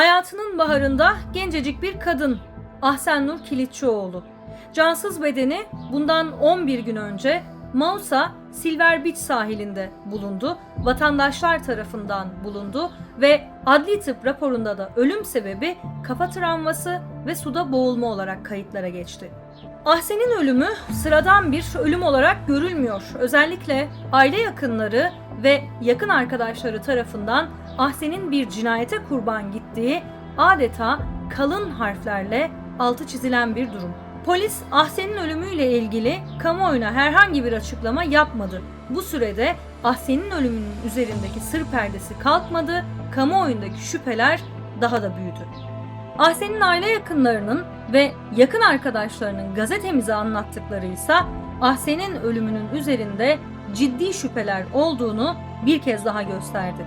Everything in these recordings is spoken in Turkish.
Hayatının baharında gencecik bir kadın Ahsen Nur Kilitçioğlu. Cansız bedeni bundan 11 gün önce Mausa Silver Beach sahilinde bulundu. Vatandaşlar tarafından bulundu ve adli tıp raporunda da ölüm sebebi kafa travması ve suda boğulma olarak kayıtlara geçti. Ahsen'in ölümü sıradan bir ölüm olarak görülmüyor. Özellikle aile yakınları ve yakın arkadaşları tarafından Ahsen'in bir cinayete kurban gittiği adeta kalın harflerle altı çizilen bir durum. Polis Ahsen'in ölümüyle ilgili kamuoyuna herhangi bir açıklama yapmadı. Bu sürede Ahsen'in ölümünün üzerindeki sır perdesi kalkmadı, kamuoyundaki şüpheler daha da büyüdü. Ahsen'in aile yakınlarının ve yakın arkadaşlarının gazetemize anlattıkları ise Ahsen'in ölümünün üzerinde ciddi şüpheler olduğunu bir kez daha gösterdi.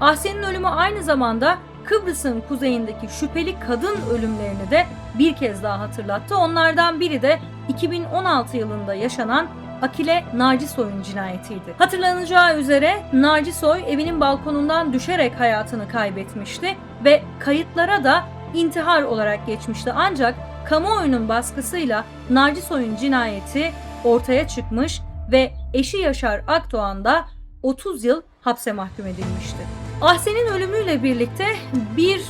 Ahsen'in ölümü aynı zamanda Kıbrıs'ın kuzeyindeki şüpheli kadın ölümlerini de bir kez daha hatırlattı. Onlardan biri de 2016 yılında yaşanan Akile Nacisoy'un cinayetiydi. Hatırlanacağı üzere Nacisoy evinin balkonundan düşerek hayatını kaybetmişti ve kayıtlara da intihar olarak geçmişti. Ancak kamuoyunun baskısıyla Nacisoy'un cinayeti ortaya çıkmış ve eşi Yaşar Akdoğan da 30 yıl hapse mahkum edilmişti. Ahsen'in ölümüyle birlikte bir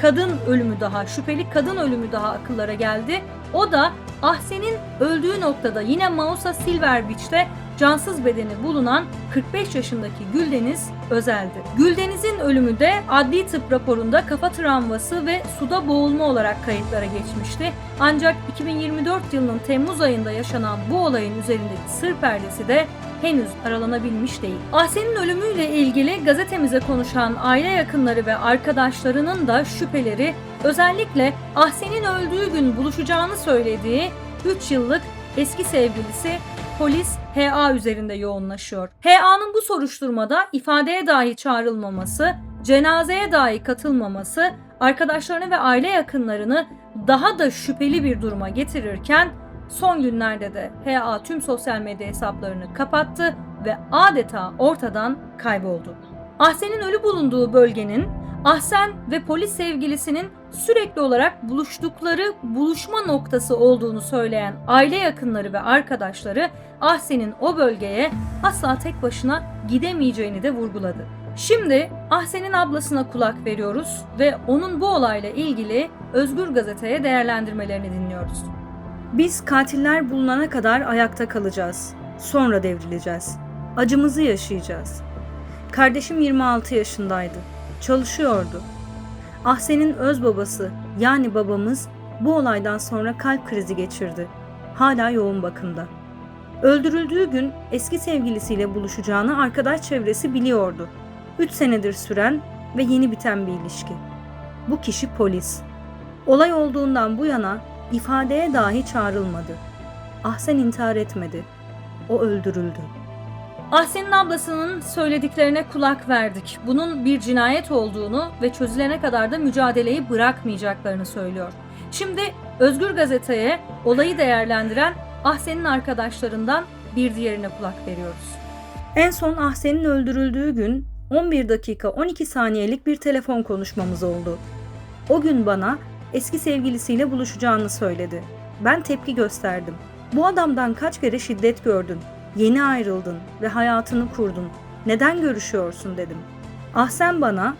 kadın ölümü daha, şüpheli kadın ölümü daha akıllara geldi. O da Ahsen'in öldüğü noktada yine Mausa Silver Beach'te cansız bedeni bulunan 45 yaşındaki Güldeniz Özel'di. Güldeniz'in ölümü de adli tıp raporunda kafa travması ve suda boğulma olarak kayıtlara geçmişti. Ancak 2024 yılının Temmuz ayında yaşanan bu olayın üzerindeki sır perdesi de henüz aralanabilmiş değil. Ahsen'in ölümüyle ilgili gazetemize konuşan aile yakınları ve arkadaşlarının da şüpheleri özellikle Ahsen'in öldüğü gün buluşacağını söylediği 3 yıllık eski sevgilisi polis HA üzerinde yoğunlaşıyor. HA'nın bu soruşturmada ifadeye dahi çağrılmaması, cenazeye dahi katılmaması arkadaşlarını ve aile yakınlarını daha da şüpheli bir duruma getirirken son günlerde de HA tüm sosyal medya hesaplarını kapattı ve adeta ortadan kayboldu. Ahsen'in ölü bulunduğu bölgenin Ahsen ve polis sevgilisinin sürekli olarak buluştukları buluşma noktası olduğunu söyleyen aile yakınları ve arkadaşları Ahsen'in o bölgeye asla tek başına gidemeyeceğini de vurguladı. Şimdi Ahsen'in ablasına kulak veriyoruz ve onun bu olayla ilgili Özgür Gazete'ye değerlendirmelerini dinliyoruz. Biz katiller bulunana kadar ayakta kalacağız. Sonra devrileceğiz. Acımızı yaşayacağız. Kardeşim 26 yaşındaydı. Çalışıyordu. Ahsen'in öz babası yani babamız bu olaydan sonra kalp krizi geçirdi. Hala yoğun bakımda. Öldürüldüğü gün eski sevgilisiyle buluşacağını arkadaş çevresi biliyordu. 3 senedir süren ve yeni biten bir ilişki. Bu kişi polis. Olay olduğundan bu yana ifadeye dahi çağrılmadı. Ahsen intihar etmedi. O öldürüldü. Ahsen'in ablasının söylediklerine kulak verdik. Bunun bir cinayet olduğunu ve çözülene kadar da mücadeleyi bırakmayacaklarını söylüyor. Şimdi Özgür Gazete'ye olayı değerlendiren Ahsen'in arkadaşlarından bir diğerine kulak veriyoruz. En son Ahsen'in öldürüldüğü gün 11 dakika 12 saniyelik bir telefon konuşmamız oldu. O gün bana eski sevgilisiyle buluşacağını söyledi. Ben tepki gösterdim. Bu adamdan kaç kere şiddet gördün? Yeni ayrıldın ve hayatını kurdun. Neden görüşüyorsun dedim. Ahsen bana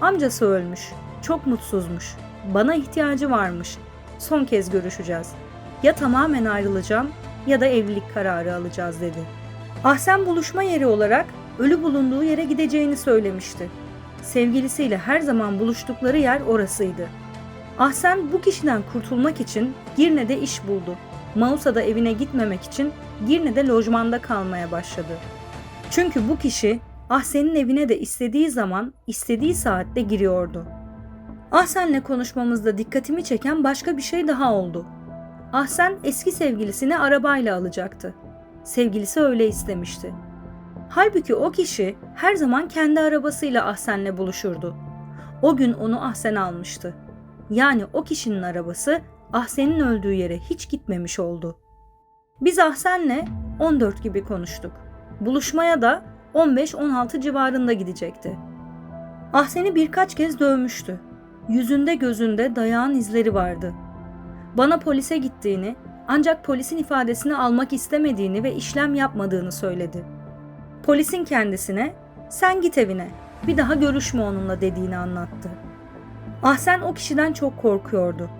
amcası ölmüş. Çok mutsuzmuş. Bana ihtiyacı varmış. Son kez görüşeceğiz. Ya tamamen ayrılacağım ya da evlilik kararı alacağız dedi. Ahsen buluşma yeri olarak ölü bulunduğu yere gideceğini söylemişti. Sevgilisiyle her zaman buluştukları yer orasıydı. Ahsen bu kişiden kurtulmak için Girne'de iş buldu. Mausa'da evine gitmemek için Girne'de lojmanda kalmaya başladı. Çünkü bu kişi Ahsen'in evine de istediği zaman, istediği saatte giriyordu. Ahsen'le konuşmamızda dikkatimi çeken başka bir şey daha oldu. Ahsen eski sevgilisini arabayla alacaktı. Sevgilisi öyle istemişti. Halbuki o kişi her zaman kendi arabasıyla Ahsen'le buluşurdu. O gün onu Ahsen almıştı. Yani o kişinin arabası Ahsen'in öldüğü yere hiç gitmemiş oldu. Biz Ahsen'le 14 gibi konuştuk. Buluşmaya da 15-16 civarında gidecekti. Ahsen'i birkaç kez dövmüştü. yüzünde gözünde dayağın izleri vardı. Bana polise gittiğini, ancak polisin ifadesini almak istemediğini ve işlem yapmadığını söyledi. Polisin kendisine sen git evine bir daha görüşme onunla dediğini anlattı. Ahsen o kişiden çok korkuyordu.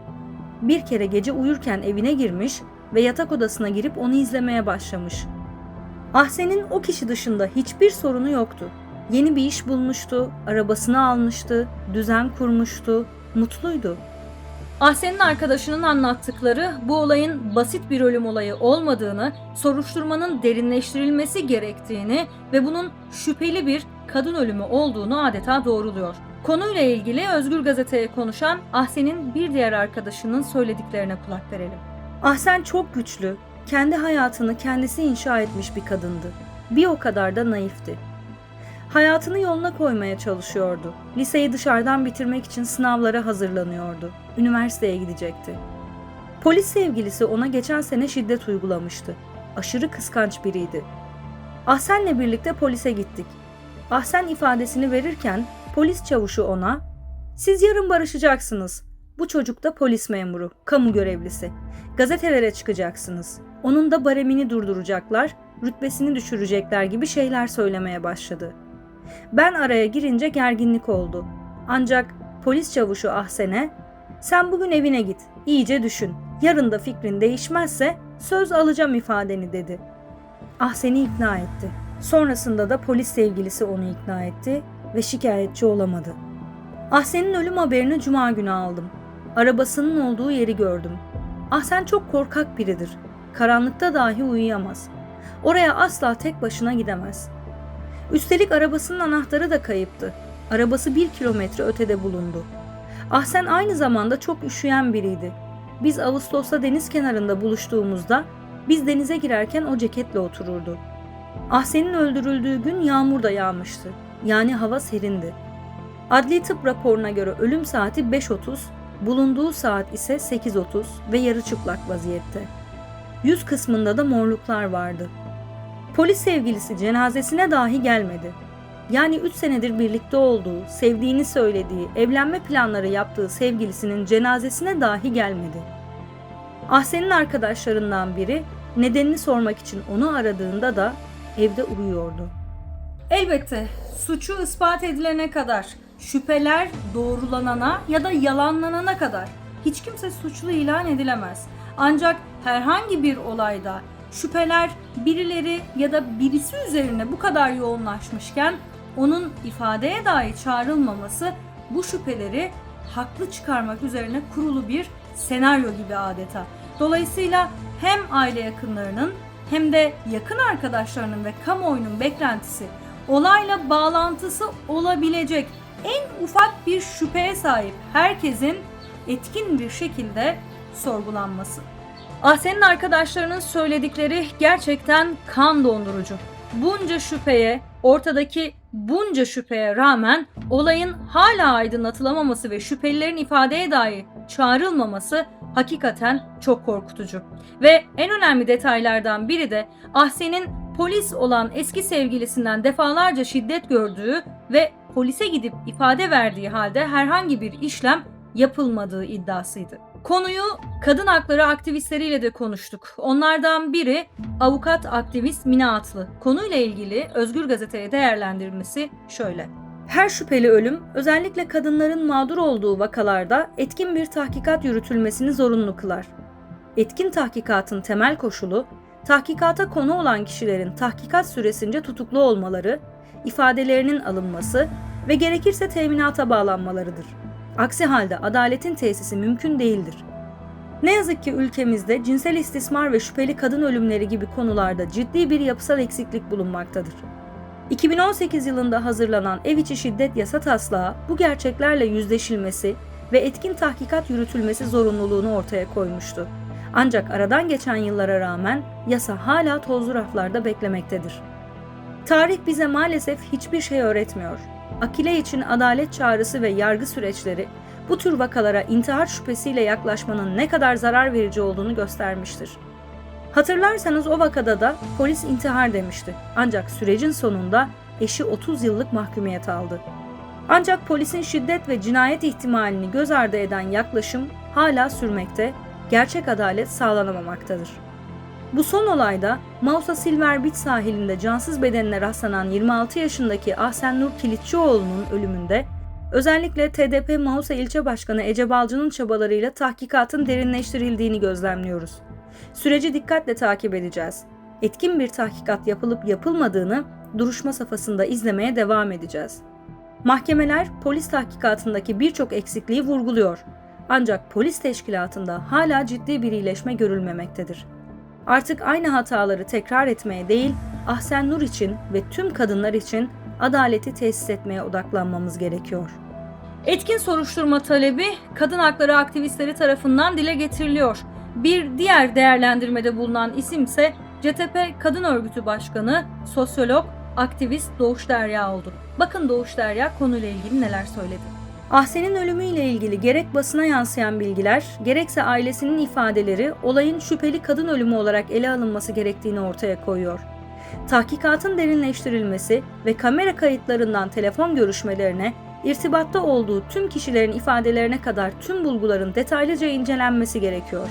Bir kere gece uyurken evine girmiş ve yatak odasına girip onu izlemeye başlamış. Ahsen'in o kişi dışında hiçbir sorunu yoktu. Yeni bir iş bulmuştu, arabasını almıştı, düzen kurmuştu, mutluydu. Ahsen'in arkadaşının anlattıkları bu olayın basit bir ölüm olayı olmadığını, soruşturmanın derinleştirilmesi gerektiğini ve bunun şüpheli bir kadın ölümü olduğunu adeta doğruluyor. Konuyla ilgili Özgür Gazete'ye konuşan Ahsen'in bir diğer arkadaşının söylediklerine kulak verelim. Ahsen çok güçlü, kendi hayatını kendisi inşa etmiş bir kadındı. Bir o kadar da naifti. Hayatını yoluna koymaya çalışıyordu. Liseyi dışarıdan bitirmek için sınavlara hazırlanıyordu. Üniversiteye gidecekti. Polis sevgilisi ona geçen sene şiddet uygulamıştı. Aşırı kıskanç biriydi. Ahsen'le birlikte polise gittik. Ahsen ifadesini verirken polis çavuşu ona "Siz yarın barışacaksınız. Bu çocuk da polis memuru, kamu görevlisi. Gazetelere çıkacaksınız. Onun da baremini durduracaklar, rütbesini düşürecekler gibi şeyler söylemeye başladı. Ben araya girince gerginlik oldu. Ancak polis çavuşu Ahsen'e sen bugün evine git, iyice düşün. Yarın da fikrin değişmezse söz alacağım ifadeni dedi. Ahsen'i ikna etti. Sonrasında da polis sevgilisi onu ikna etti ve şikayetçi olamadı. Ahsen'in ölüm haberini cuma günü aldım. Arabasının olduğu yeri gördüm. Ahsen çok korkak biridir. Karanlıkta dahi uyuyamaz. Oraya asla tek başına gidemez. Üstelik arabasının anahtarı da kayıptı. Arabası bir kilometre ötede bulundu. Ahsen aynı zamanda çok üşüyen biriydi. Biz Ağustos'ta deniz kenarında buluştuğumuzda biz denize girerken o ceketle otururdu. Ahsen'in öldürüldüğü gün yağmur da yağmıştı. Yani hava serindi. Adli tıp raporuna göre ölüm saati 5.30, bulunduğu saat ise 8.30 ve yarı çıplak vaziyette. Yüz kısmında da morluklar vardı. Polis sevgilisi cenazesine dahi gelmedi. Yani 3 senedir birlikte olduğu, sevdiğini söylediği, evlenme planları yaptığı sevgilisinin cenazesine dahi gelmedi. Ahsen'in arkadaşlarından biri nedenini sormak için onu aradığında da evde uyuyordu. Elbette suçu ispat edilene kadar, şüpheler doğrulanana ya da yalanlanana kadar hiç kimse suçlu ilan edilemez. Ancak herhangi bir olayda şüpheler birileri ya da birisi üzerine bu kadar yoğunlaşmışken onun ifadeye dahi çağrılmaması bu şüpheleri haklı çıkarmak üzerine kurulu bir senaryo gibi adeta. Dolayısıyla hem aile yakınlarının hem de yakın arkadaşlarının ve kamuoyunun beklentisi olayla bağlantısı olabilecek en ufak bir şüpheye sahip herkesin etkin bir şekilde sorgulanması. Ahsen'in arkadaşlarının söyledikleri gerçekten kan dondurucu. Bunca şüpheye, ortadaki bunca şüpheye rağmen olayın hala aydınlatılamaması ve şüphelilerin ifadeye dahi çağrılmaması hakikaten çok korkutucu. Ve en önemli detaylardan biri de Ahsen'in polis olan eski sevgilisinden defalarca şiddet gördüğü ve polise gidip ifade verdiği halde herhangi bir işlem yapılmadığı iddiasıydı. Konuyu kadın hakları aktivistleriyle de konuştuk. Onlardan biri avukat aktivist Mine Atlı. Konuyla ilgili Özgür Gazete'ye değerlendirmesi şöyle. Her şüpheli ölüm özellikle kadınların mağdur olduğu vakalarda etkin bir tahkikat yürütülmesini zorunlu kılar. Etkin tahkikatın temel koşulu, tahkikata konu olan kişilerin tahkikat süresince tutuklu olmaları, ifadelerinin alınması ve gerekirse teminata bağlanmalarıdır. Aksi halde adaletin tesisi mümkün değildir. Ne yazık ki ülkemizde cinsel istismar ve şüpheli kadın ölümleri gibi konularda ciddi bir yapısal eksiklik bulunmaktadır. 2018 yılında hazırlanan ev içi şiddet yasa taslağı bu gerçeklerle yüzleşilmesi ve etkin tahkikat yürütülmesi zorunluluğunu ortaya koymuştu. Ancak aradan geçen yıllara rağmen yasa hala tozlu raflarda beklemektedir. Tarih bize maalesef hiçbir şey öğretmiyor. Akile için adalet çağrısı ve yargı süreçleri bu tür vakalara intihar şüphesiyle yaklaşmanın ne kadar zarar verici olduğunu göstermiştir. Hatırlarsanız o vakada da polis intihar demişti. Ancak sürecin sonunda eşi 30 yıllık mahkumiyet aldı. Ancak polisin şiddet ve cinayet ihtimalini göz ardı eden yaklaşım hala sürmekte, gerçek adalet sağlanamamaktadır. Bu son olayda Mausa Silver Beach sahilinde cansız bedenine rastlanan 26 yaşındaki Ahsen Nur Kilitçioğlu'nun ölümünde özellikle TDP Mausa İlçe Başkanı Ece Balcı'nın çabalarıyla tahkikatın derinleştirildiğini gözlemliyoruz. Süreci dikkatle takip edeceğiz. Etkin bir tahkikat yapılıp yapılmadığını duruşma safhasında izlemeye devam edeceğiz. Mahkemeler polis tahkikatındaki birçok eksikliği vurguluyor. Ancak polis teşkilatında hala ciddi bir iyileşme görülmemektedir. Artık aynı hataları tekrar etmeye değil, Ahsen Nur için ve tüm kadınlar için adaleti tesis etmeye odaklanmamız gerekiyor. Etkin soruşturma talebi kadın hakları aktivistleri tarafından dile getiriliyor. Bir diğer değerlendirmede bulunan isim ise CTP Kadın Örgütü Başkanı, sosyolog, aktivist Doğuş Derya oldu. Bakın Doğuş Derya konuyla ilgili neler söyledi. Ahsen'in ölümüyle ilgili gerek basına yansıyan bilgiler, gerekse ailesinin ifadeleri olayın şüpheli kadın ölümü olarak ele alınması gerektiğini ortaya koyuyor. Tahkikatın derinleştirilmesi ve kamera kayıtlarından telefon görüşmelerine, irtibatta olduğu tüm kişilerin ifadelerine kadar tüm bulguların detaylıca incelenmesi gerekiyor.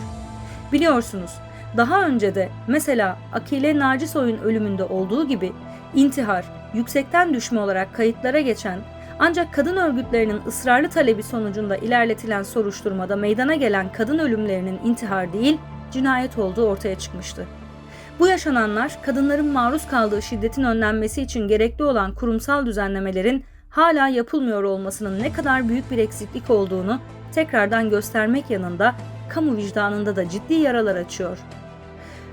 Biliyorsunuz, daha önce de mesela Akile Nacisoy'un ölümünde olduğu gibi intihar, yüksekten düşme olarak kayıtlara geçen ancak kadın örgütlerinin ısrarlı talebi sonucunda ilerletilen soruşturmada meydana gelen kadın ölümlerinin intihar değil, cinayet olduğu ortaya çıkmıştı. Bu yaşananlar kadınların maruz kaldığı şiddetin önlenmesi için gerekli olan kurumsal düzenlemelerin hala yapılmıyor olmasının ne kadar büyük bir eksiklik olduğunu tekrardan göstermek yanında kamu vicdanında da ciddi yaralar açıyor.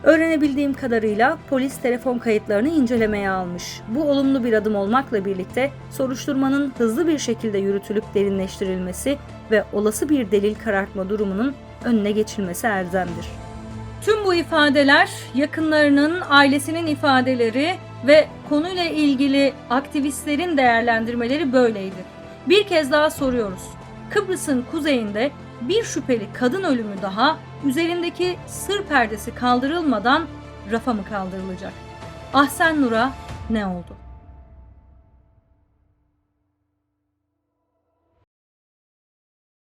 Öğrenebildiğim kadarıyla polis telefon kayıtlarını incelemeye almış. Bu olumlu bir adım olmakla birlikte soruşturmanın hızlı bir şekilde yürütülüp derinleştirilmesi ve olası bir delil karartma durumunun önüne geçilmesi elzemdir. Tüm bu ifadeler yakınlarının, ailesinin ifadeleri ve konuyla ilgili aktivistlerin değerlendirmeleri böyleydi. Bir kez daha soruyoruz. Kıbrıs'ın kuzeyinde bir şüpheli kadın ölümü daha üzerindeki sır perdesi kaldırılmadan rafa mı kaldırılacak? Ahsen Nur'a ne oldu?